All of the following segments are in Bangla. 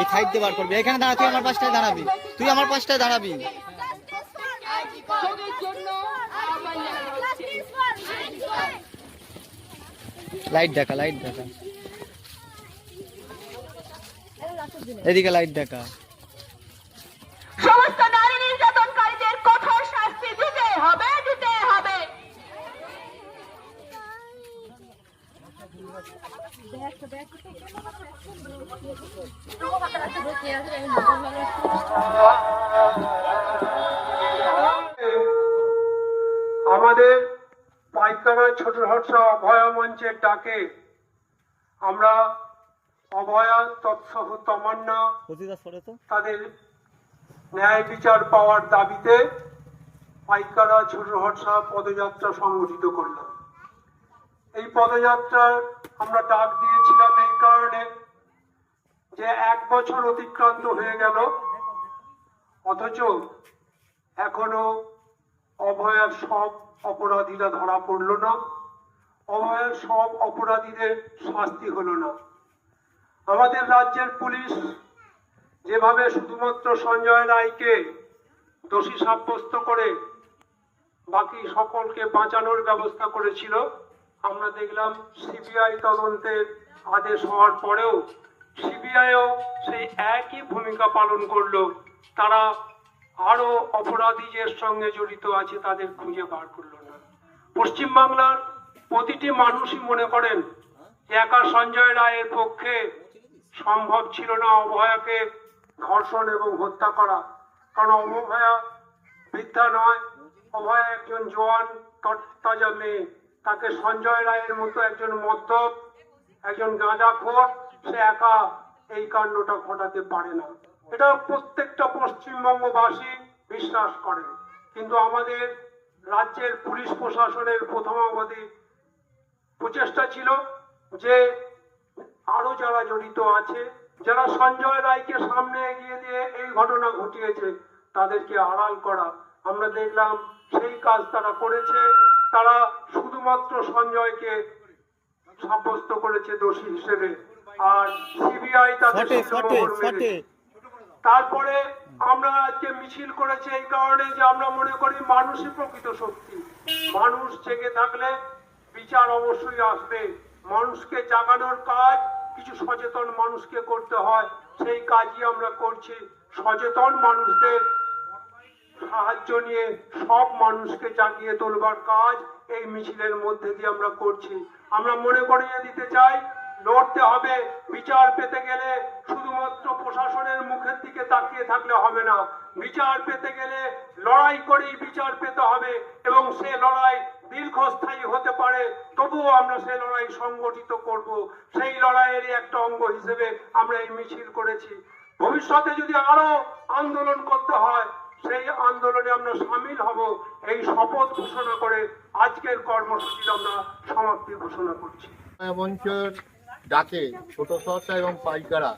এই সাইড দিয়ে বার করবি। এখানে দাঁড়া, তুই আমার পাশটায় দাঁড়াবি। তুই আমার পাশটায় দাঁড়াবি। লাইট দেখা লাইট দেখা। এদিকে লাইট দেখা। সমস্ত নারী নির্যাতনকারীদের কঠোর শাস্তি দিতে হবে। আমাদের পাইকানা ছোট হর্ষা অভয়া মঞ্চের ডাকে আমরা অভয়া তৎসহ তমান্না তাদের ন্যায় বিচার পাওয়ার দাবিতে পাইকারা ছোট হর্ষা পদযাত্রা সংগঠিত করলাম। এই পদযাত্রার আমরা ডাক দিয়েছিলাম এই কারণে যে এক বছর অতিক্রান্ত হয়ে গেল। অথচ এখনও অভয়ার সব অপরাধীরা ধরা পড়ল না। অভয়ার সব অপরাধীদের শাস্তি হলো না। আমাদের রাজ্যের পুলিশ যেভাবে শুধুমাত্র সঞ্জয় রায়কে দোষী সাব্যস্ত করে বাকি সকলকে বাঁচানোর ব্যবস্থা করেছিল আমরা দেখলাম সিবিআই তদন্তের আদেশ হওয়ার পরেও সিবিআইও সেই একই ভূমিকা পালন করল। তারা আরও অপরাধী যে সঙ্গে জড়িত আছে, তাদের খুঁজে বার করল না। পশ্চিমবাংলার প্রতিটি মানুষই মনে করেন, একা সঞ্জয় রায়ের পক্ষে সম্ভব ছিল না অভয়াকে ধর্ষণ এবং হত্যা করা। কারণ অভয়া বৃদ্ধা নয়, অভয়া একজন জোয়ান তরতাজা মেয়ে। তাকে সঞ্জয় রায়ের মতো একজন মদ্যপ, একজন গাঁজাখোর, সে একা এই কাণ্ডটা ঘটাতে পারে না। এটা প্রত্যেকটা পশ্চিমবঙ্গবাসী বিশ্বাস করে। কিন্তু আমাদের রাজ্যের পুলিশ প্রশাসনের প্রথমাবধি প্রচেষ্টা ছিল যে আরও যারা জড়িত আছে, যারা সঞ্জয় রায়কে সামনে এগিয়ে দিয়ে এই ঘটনা ঘটিয়েছে, তাদেরকে আড়াল করা। আমরা দেখলাম সেই কাজ তারা করেছে। তারা শুধুমাত্র সঞ্জয়কে সাব্যস্ত করেছে দোষী হিসেবে। আর সিবিআই তাদের। তারপরে আমরা আজকে মিছিল করেছি এই কারণে যে আমরা মনে করি মানুষই প্রকৃত শক্তি। মানুষ জেগে থাকলে বিচার অবশ্যই আসবে। মানুষকে জাগানোর কাজ কিছু সচেতন মানুষকে করতে হয়। সেই কাজই আমরা করছি। সচেতন মানুষদের সাহায্য নিয়ে সব মানুষকে জাগিয়ে তোলবার কাজ এই মিছিলের মধ্যে দিয়ে আমরা করছি। আমরা মনে করিয়ে দিতে চাই, লড়তে হবে। বিচার পেতে গেলে শুধুমাত্র প্রশাসনের মুখের দিকে তাকিয়ে থাকলে হবে না। বিচার পেতে গেলে লড়াই করেই বিচার পেতে হবে এবং সে লড়াই দীর্ঘস্থায়ী হতে পারে। তবুও আমরা সেই লড়াই সংগঠিত করব। সেই লড়াইয়েরই একটা অঙ্গ হিসেবে আমরা এই মিছিল করেছি। ভবিষ্যতে যদি আরও আন্দোলন করতে হয় সেই আন্দোলনে আমরা সামিল হব। এই শপথ ঘোষণা করে আজকের কর্মসূচির আমরা সমাপ্তি ঘোষণা করছি। ডাকে ছোট সহসা এবং পাইকারা,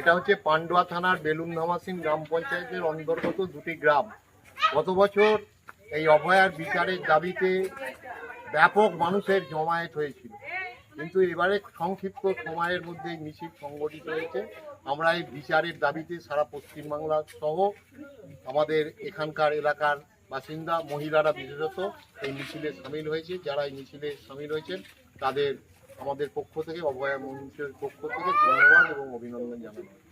এটা হচ্ছে পান্ডুয়া থানার বেলুন ধামাসিং গ্রাম পঞ্চায়েতের অন্তর্গত দুটি গ্রাম। গত বছর এই অভয়ার বিচারের দাবিতে ব্যাপক মানুষের জমায়েত হয়েছিল। কিন্তু এবারে সংক্ষিপ্ত সময়ের মধ্যে মিছিল সংগঠিত হয়েছে। আমরা এই বিচারের দাবিতে সারা পশ্চিমবাংলা সহ আমাদের এখানকার এলাকার বাসিন্দা, মহিলারা বিশেষত এই মিছিলে সামিল হয়েছে। যারা এই মিছিলে সামিল হয়েছেন, তাদের আমাদের পক্ষ থেকে, অভয়া মঞ্চের পক্ষ থেকে ধন্যবাদ এবং অভিনন্দন জানানো